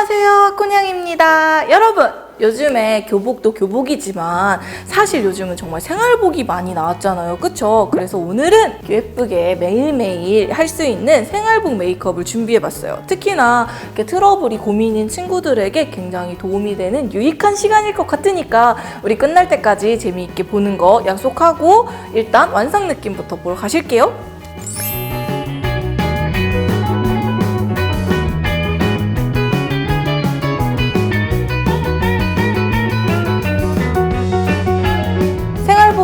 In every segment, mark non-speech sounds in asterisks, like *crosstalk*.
안녕하세요. 쿤양입니다. 여러분, 요즘에 교복도 교복이지만 사실 요즘은 정말 생활복이 많이 나왔잖아요. 그쵸? 그래서 오늘은 예쁘게 매일매일 할 수 있는 생활복 메이크업을 준비해봤어요. 특히나 이렇게 트러블이 고민인 친구들에게 굉장히 도움이 되는 유익한 시간일 것 같으니까 우리 끝날 때까지 재미있게 보는 거 약속하고 일단 완성 느낌부터 보러 가실게요.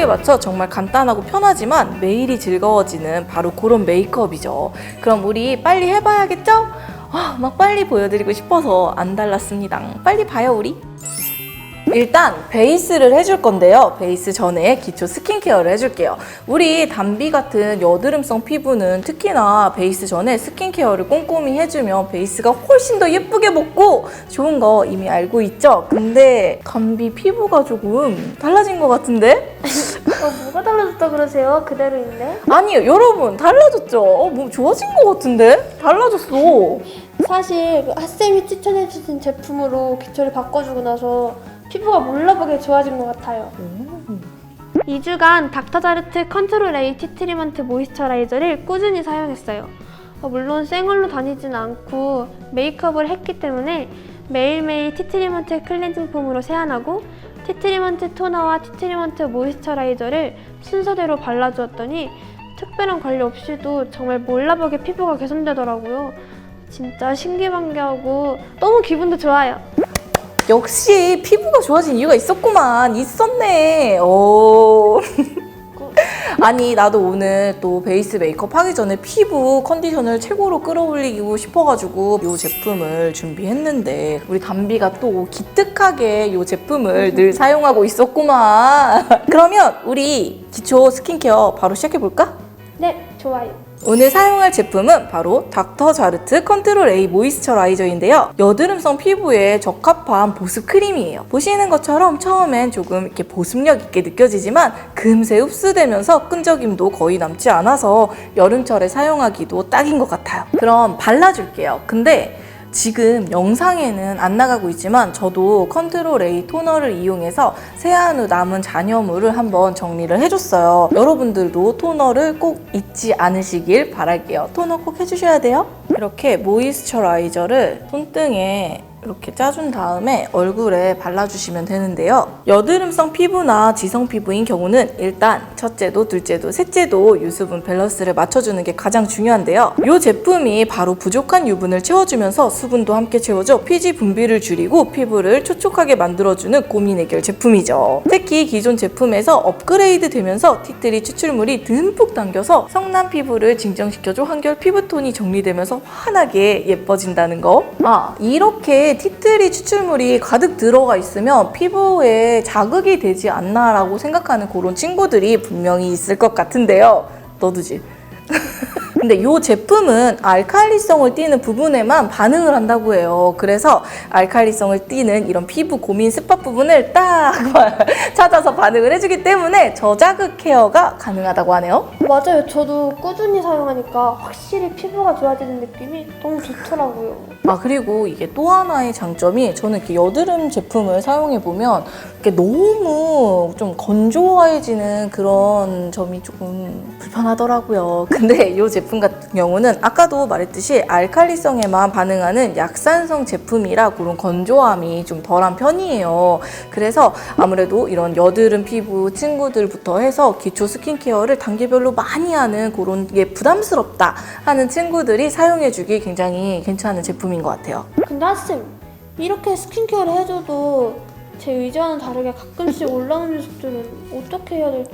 생활복에 맞춰 정말 간단하고 편하지만 매일이 즐거워지는 바로 그런 메이크업이죠. 그럼 우리 빨리 해봐야겠죠? 아, 막 빨리 보여드리고 싶어서 안 달랐습니다. 빨리 봐요, 우리. 일단 베이스를 해줄 건데요. 베이스 전에 기초 스킨케어를 해줄게요. 우리 담비 같은 여드름성 피부는 특히나 베이스 전에 스킨케어를 꼼꼼히 해주면 베이스가 훨씬 더 예쁘게 먹고 좋은 거 이미 알고 있죠? 근데 담비 피부가 조금 달라진 것 같은데? *laughs* 어, 뭐가 달라졌다 그러세요? 그대로 있네. 아니요, 여러분 달라졌죠? 어, 뭐 좋아진 것 같은데? 달라졌어. 사실 그 핫쌤이 추천해주신 제품으로 기초를 바꿔주고 나서 피부가 몰라보게 좋아진 것 같아요. 2주간 닥터자르트 컨트롤 A 티트리먼트 모이스처라이저를 꾸준히 사용했어요. 어, 물론 생얼로 다니진 않고 메이크업을 했기 때문에 매일매일 티트리먼트 클렌징 폼으로 세안하고 티트리먼트 토너와 티트리먼트 모이스처라이저를 순서대로 발라주었더니 특별한 관리 없이도 정말 몰라보게 피부가 개선되더라고요. 진짜 신기반기하고 너무 기분도 좋아요. 역시 피부가 좋아진 이유가 있었구만. 있었네. 오. *laughs* 아니 나도 오늘 또 베이스 메이크업 하기 전에 피부 컨디션을 최고로 끌어올리고 싶어가지고 이 제품을 준비했는데 우리 담비가 또 기특하게 이 제품을 늘 사용하고 있었구만 *laughs* 그러면 우리 기초 스킨케어 바로 시작해볼까? 네, 좋아요. 오늘 사용할 제품은 바로 닥터 자르트 컨트롤 A 모이스처라이저인데요. 여드름성 피부에 적합한 보습 크림이에요. 보시는 것처럼 처음엔 조금 이렇게 보습력 있게 느껴지지만 금세 흡수되면서 끈적임도 거의 남지 않아서 여름철에 사용하기도 딱인 것 같아요. 그럼 발라줄게요. 근데 지금 영상에는 안 나가고 있지만 저도 컨트롤 A 토너를 이용해서 세안 후 남은 잔여물을 한번 정리를 해줬어요. 여러분들도 토너를 꼭 잊지 않으시길 바랄게요. 토너 꼭 해주셔야 돼요. 이렇게 모이스처라이저를 손등에 이렇게 짜준 다음에 얼굴에 발라주시면 되는데요. 여드름성 피부나 지성 피부인 경우는 일단 첫째도 둘째도 셋째도 유수분 밸런스를 맞춰주는 게 가장 중요한데요. 이 제품이 바로 부족한 유분을 채워주면서 수분도 함께 채워줘 피지 분비를 줄이고 피부를 촉촉하게 만들어주는 고민 해결 제품이죠. 특히 기존 제품에서 업그레이드 되면서 티트리 추출물이 듬뿍 담겨서 성남 피부를 진정시켜줘 한결 피부톤이 정리되면서 환하게 예뻐진다는 거. 아 이렇게 티트리 추출물이 가득 들어가 있으면 피부에 자극이 되지 않나라고 생각하는 그런 친구들이 분명히 있을 것 같은데요. 너도지? *laughs* 근데 이 제품은 알칼리성을 띠는 부분에만 반응을 한다고 해요. 그래서 알칼리성을 띠는 이런 피부 고민 스팟 부분을 딱 *laughs* 찾아서 반응을 해주기 때문에 저자극 케어가 가능하다고 하네요. 맞아요. 저도 꾸준히 사용하니까 확실히 피부가 좋아지는 느낌이 너무 좋더라고요. 아 그리고 이게 또 하나의 장점이 저는 이렇게 여드름 제품을 사용해 보면 이렇게 너무 좀 건조해지는 그런 점이 조금 불편하더라고요. *laughs* 근데 이 제품 같은 경우는 아까도 말했듯이 알칼리성에만 반응하는 약산성 제품이라 그런 건조함이 좀 덜한 편이에요. 그래서 아무래도 이런 여드름 피부 친구들부터 해서 기초 스킨케어를 단계별로 많이 하는 그런 게 부담스럽다 하는 친구들이 사용해주기 굉장히 괜찮은 제품인 것 같아요. 근데 핫쌤, 이렇게 스킨케어를 해줘도 제 의지와는 다르게 가끔씩 올라오는 녀석들은 어떻게 해야 될지.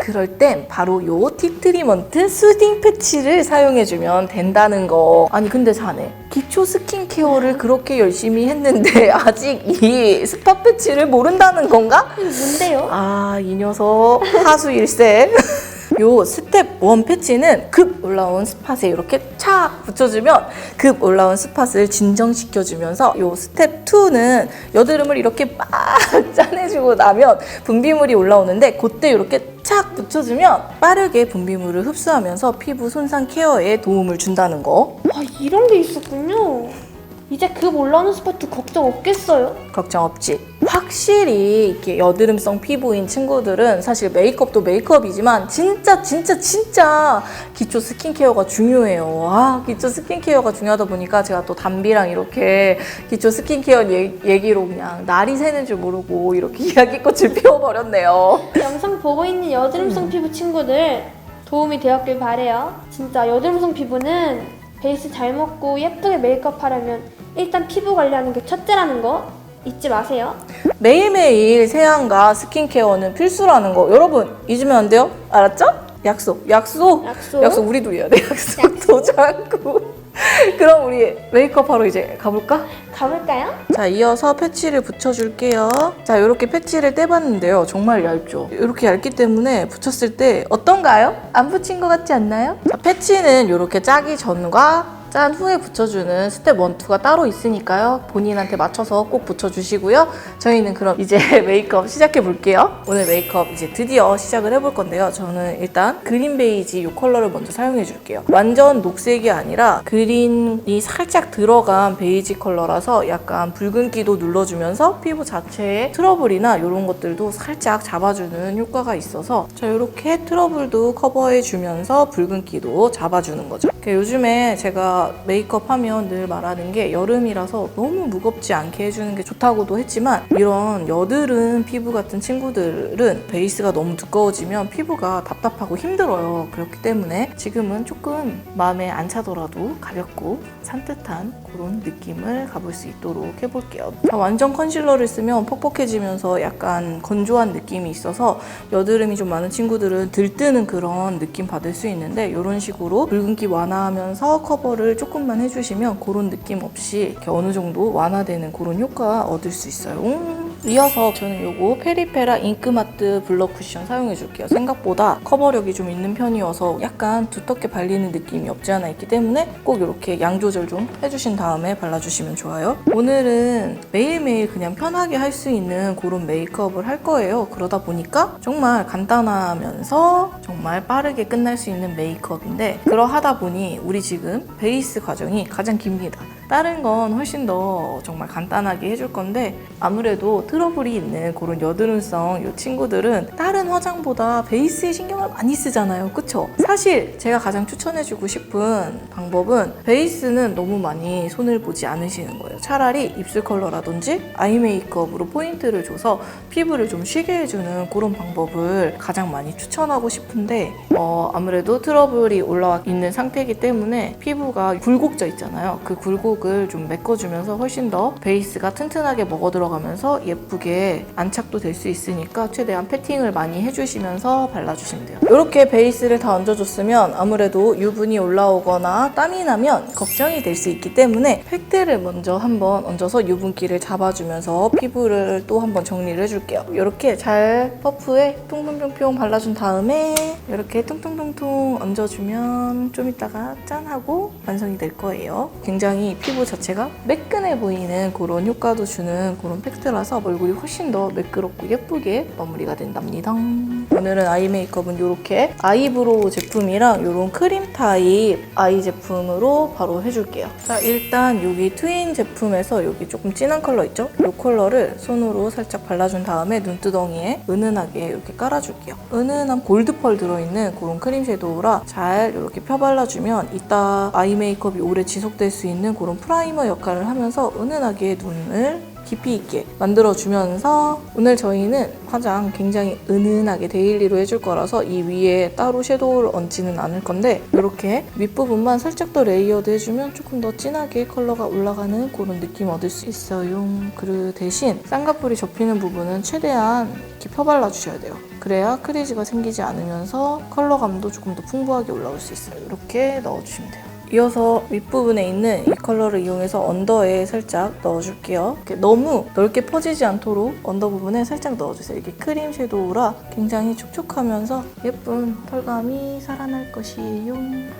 그럴 땐 바로 요 팁트리먼트 수딩 패치를 사용해주면 된다는 거. 아니 근데 자네 기초 스킨케어를 그렇게 열심히 했는데 *laughs* 아직 이 스팟 패치를 모른다는 건가? 이게 뭔데요? 아 이 녀석 하수 일세. *laughs* 요 스텝 1 패치는 급 올라온 스팟에 이렇게 착 붙여주면 급 올라온 스팟을 진정시켜주면서 요 스텝 2는 여드름을 이렇게 빡 *laughs* 짜내주고 나면 분비물이 올라오는데 그때 이렇게 착 붙여주면 빠르게 분비물을 흡수하면서 피부 손상 케어에 도움을 준다는 거. 아, 이런 게 있었군요. 이제 급 올라오는 스포트 걱정 없겠어요? 걱정 없지. 확실히 이렇게 여드름성 피부인 친구들은 사실 메이크업도 메이크업이지만 진짜 진짜 진짜 기초 스킨케어가 중요해요. 아 기초 스킨케어가 중요하다 보니까 제가 또 담비랑 이렇게 기초 스킨케어 얘- 얘기로 그냥 날이 새는 줄 모르고 이렇게 *laughs* 이야기꽃을 피워버렸네요. 영상 보고 있는 여드름성 피부 친구들 도움이 되었길 바래요. 진짜 여드름성 피부는 베이스 잘 먹고 예쁘게 메이크업 하려면 일단 피부 관리하는 게 첫째라는 거 잊지 마세요. 매일매일 세안과 스킨케어는 필수라는 거 여러분 잊으면 안 돼요. 알았죠? 약속, 약속, 약속. 우리도 해야 돼. 약속도 자꾸. *laughs* 그럼 우리 메이크업 하러 이제 가볼까? 가볼까요? 자, 이어서 패치를 붙여줄게요. 자, 이렇게 패치를 떼봤는데요. 정말 얇죠? 이렇게 얇기 때문에 붙였을 때 어떤가요? 안 붙인 것 같지 않나요? 자, 패치는 이렇게 짜기 전과 짠 후에 붙여주는 스텝 1, 2가 따로 있으니까요. 본인한테 맞춰서 꼭 붙여주시고요. 저희는 그럼 이제 *laughs* 메이크업 시작해 볼게요. 오늘 메이크업 이제 드디어 시작을 해볼 건데요. 저는 일단 그린 베이지 이 컬러를 먼저 사용해 줄게요. 완전 녹색이 아니라 그린이 살짝 들어간 베이지 컬러라서 약간 붉은기도 눌러주면서 피부 자체에 트러블이나 이런 것들도 살짝 잡아주는 효과가 있어서 자 이렇게 트러블도 커버해 주면서 붉은기도 잡아주는 거죠. 그 요즘에 제가 메이크업 하면 늘 말하는 게 여름이라서 너무 무겁지 않게 해주는 게 좋다고도 했지만 이런 여드름 피부 같은 친구들은 베이스가 너무 두꺼워지면 피부가 답답하고 힘들어요. 그렇기 때문에 지금은 조금 마음에 안 차더라도 가볍고 산뜻한 그런 느낌을 가볼 수 있도록 해볼게요. 자, 완전 컨실러를 쓰면 퍽퍽해지면서 약간 건조한 느낌이 있어서 여드름이 좀 많은 친구들은 들뜨는 그런 느낌 받을 수 있는데 이런 식으로 붉은기 완화 하면서 커버를 조금만 해주시면 그런 느낌 없이 어느 정도 완화되는 그런 효과 얻을 수 있어요. 음. 이어서 저는 요거 페리페라 잉크마트 블러 쿠션 사용해 줄게요. 생각보다 커버력이 좀 있는 편이어서 약간 두텁게 발리는 느낌이 없지 않아 있기 때문에 꼭 이렇게 양 조절 좀 해주신 다음에 발라주시면 좋아요. 오늘은 매일매일 그냥 편하게 할 수 있는 그런 메이크업을 할 거예요. 그러다 보니까 정말 간단하면서 정말 빠르게 끝날 수 있는 메이크업인데 그러하다 보니 우리 지금 베이스 과정이 가장 깁니다. 다른 건 훨씬 더 정말 간단하게 해줄 건데 아무래도 트러블이 있는 그런 여드름성 이 친구들은 다른 화장보다 베이스에 신경을 많이 쓰잖아요. 그쵸? 사실 제가 가장 추천해주고 싶은 방법은 베이스는 너무 많이 손을 보지 않으시는 거예요. 차라리 입술 컬러라든지 아이 메이크업으로 포인트를 줘서 피부를 좀 쉬게 해주는 그런 방법을 가장 많이 추천하고 싶은데 어, 아무래도 트러블이 올라와 있는 상태이기 때문에 피부가 굴곡져 있잖아요. 그 굴곡 을 좀 메꿔주면서 훨씬 더 베이스가 튼튼하게 먹어 들어가면서 예쁘게 안착도 될 수 있으니까 최대한 패팅을 많이 해주시면서 발라주시면 돼요. 이렇게 베이스를 다 얹어줬으면 아무래도 유분이 올라오거나 땀이 나면 걱정이 될 수 있기 때문에 팩트를 먼저 한번 얹어서 유분기를 잡아주면서 피부를 또 한번 정리를 해줄게요. 이렇게 잘 퍼프에 퉁퉁퉁퉁 발라준 다음에 이렇게 퉁퉁퉁퉁 얹어주면 좀 이따가 짠하고 완성이 될 거예요. 굉장히 피부 자체가 매끈해 보이는 그런 효과도 주는 그런 팩트라서 얼굴이 훨씬 더 매끄럽고 예쁘게 마무리가 된답니다. 오늘은 아이 메이크업은 이렇게 아이브로우 제품이랑 이런 크림 타입 아이 제품으로 바로 해줄게요. 자 일단 여기 트윈 제품에서 여기 조금 진한 컬러 있죠? 이 컬러를 손으로 살짝 발라준 다음에 눈두덩이에 은은하게 이렇게 깔아줄게요. 은은한 골드 펄 들어있는 그런 크림 섀도우라 잘 이렇게 펴발라주면 이따 아이 메이크업이 오래 지속될 수 있는 그런 프라이머 역할을 하면서 은은하게 눈을 깊이 있게 만들어주면서 오늘 저희는 화장 굉장히 은은하게 데일리로 해줄 거라서 이 위에 따로 섀도우를 얹지는 않을 건데 이렇게 윗부분만 살짝 더 레이어드 해주면 조금 더 진하게 컬러가 올라가는 그런 느낌 얻을 수 있어요. 그리고 대신 쌍꺼풀이 접히는 부분은 최대한 이렇게 펴발라 주셔야 돼요. 그래야 크리지가 생기지 않으면서 컬러감도 조금 더 풍부하게 올라올 수 있어요. 이렇게 넣어주시면 돼요. 이어서 윗부분에 있는 이 컬러를 이용해서 언더에 살짝 넣어줄게요. 너무 넓게 퍼지지 않도록 언더 부분에 살짝 넣어주세요. 이게 크림 섀도우라 굉장히 촉촉하면서 예쁜 털감이 살아날 것이에요.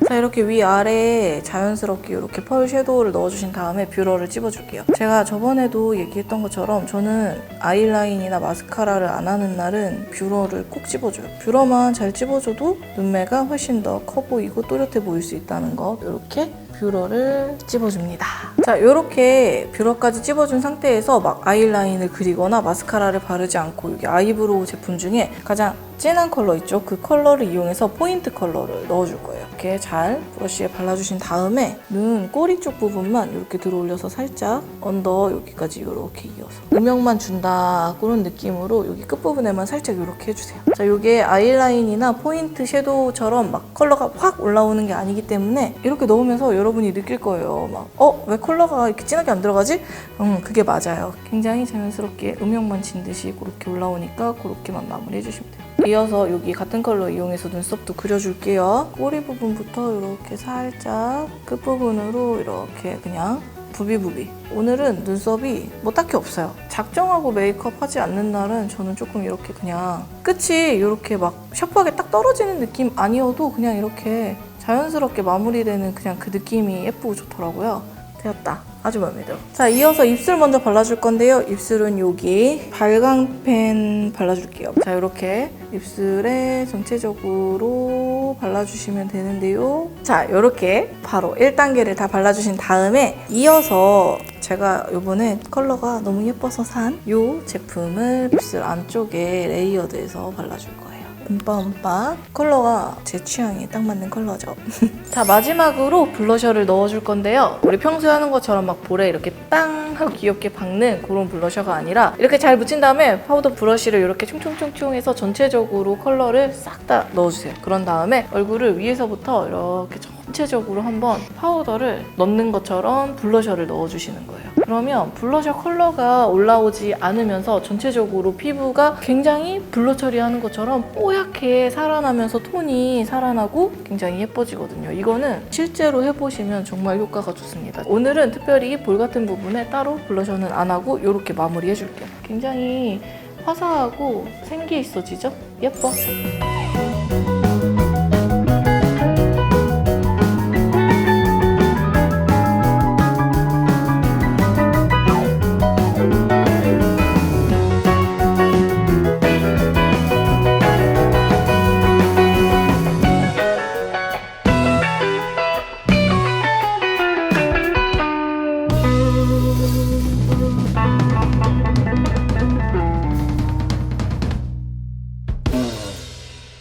자 이렇게 위아래에 자연스럽게 이렇게 펄 섀도우를 넣어주신 다음에 뷰러를 찝어줄게요. 제가 저번에도 얘기했던 것처럼 저는 아이라인이나 마스카라를 안 하는 날은 뷰러를 꼭 찝어줘요. 뷰러만 잘 찝어줘도 눈매가 훨씬 더 커 보이고 또렷해 보일 수 있다는 거 이렇게 뷰러를 찝어줍니다. 자, 이렇게 뷰러까지 찝어준 상태에서 막 아이라인을 그리거나 마스카라를 바르지 않고 여기 아이브로우 제품 중에 가장 진한 컬러 있죠? 그 컬러를 이용해서 포인트 컬러를 넣어줄 거예요. 이렇게 잘 브러쉬에 발라주신 다음에 눈 꼬리 쪽 부분만 이렇게 들어 올려서 살짝 언더 여기까지 이렇게 이어서 음영만 준다 그런 느낌으로 여기 끝부분에만 살짝 이렇게 해주세요. 자, 이게 아이라인이나 포인트 섀도우처럼 막 컬러가 확 올라오는 게 아니기 때문에 이렇게 넣으면서 여러분이 느낄 거예요. 막, 어? 왜 컬러가 이렇게 진하게 안 들어가지? 음, 그게 맞아요. 굉장히 자연스럽게 음영만 진 듯이 그렇게 올라오니까 그렇게만 마무리 해주시면 돼요. 이어서 여기 같은 컬러 이용해서 눈썹도 그려줄게요. 꼬리 부분부터 이렇게 살짝 끝부분으로 이렇게 그냥 부비부비. 오늘은 눈썹이 뭐 딱히 없어요. 작정하고 메이크업 하지 않는 날은 저는 조금 이렇게 그냥 끝이 이렇게 막 샤프하게 딱 떨어지는 느낌 아니어도 그냥 이렇게 자연스럽게 마무리되는 그냥 그 느낌이 예쁘고 좋더라고요. 되었다. 아주 마음에 들어. 자, 이어서 입술 먼저 발라줄 건데요. 입술은 여기 발광펜 발라줄게요. 자, 이렇게 입술에 전체적으로 발라주시면 되는데요. 자, 이렇게 바로 1단계를 다 발라주신 다음에 이어서 제가 이번에 컬러가 너무 예뻐서 산 이 제품을 입술 안쪽에 레이어드해서 발라줄 거예요. 음빠음빠 컬러가 제 취향에 딱 맞는 컬러죠. *laughs* 자 마지막으로 블러셔를 넣어줄 건데요. 우리 평소에 하는 것처럼 막 볼에 이렇게 땅 하고 귀엽게 박는 그런 블러셔가 아니라 이렇게 잘 묻힌 다음에 파우더 브러쉬를 이렇게 총총총총 해서 전체적으로 컬러를 싹 다 넣어주세요. 그런 다음에 얼굴을 위에서부터 이렇게 전체적으로 한번 파우더를 넣는 것처럼 블러셔를 넣어주시는 거예요. 그러면 블러셔 컬러가 올라오지 않으면서 전체적으로 피부가 굉장히 블러 처리하는 것처럼 뽀얗게 살아나면서 톤이 살아나고 굉장히 예뻐지거든요. 이거는 실제로 해보시면 정말 효과가 좋습니다. 오늘은 특별히 볼 같은 부분에 따로 블러셔는 안 하고 이렇게 마무리 해줄게요. 굉장히 화사하고 생기 있어지죠? 예뻐.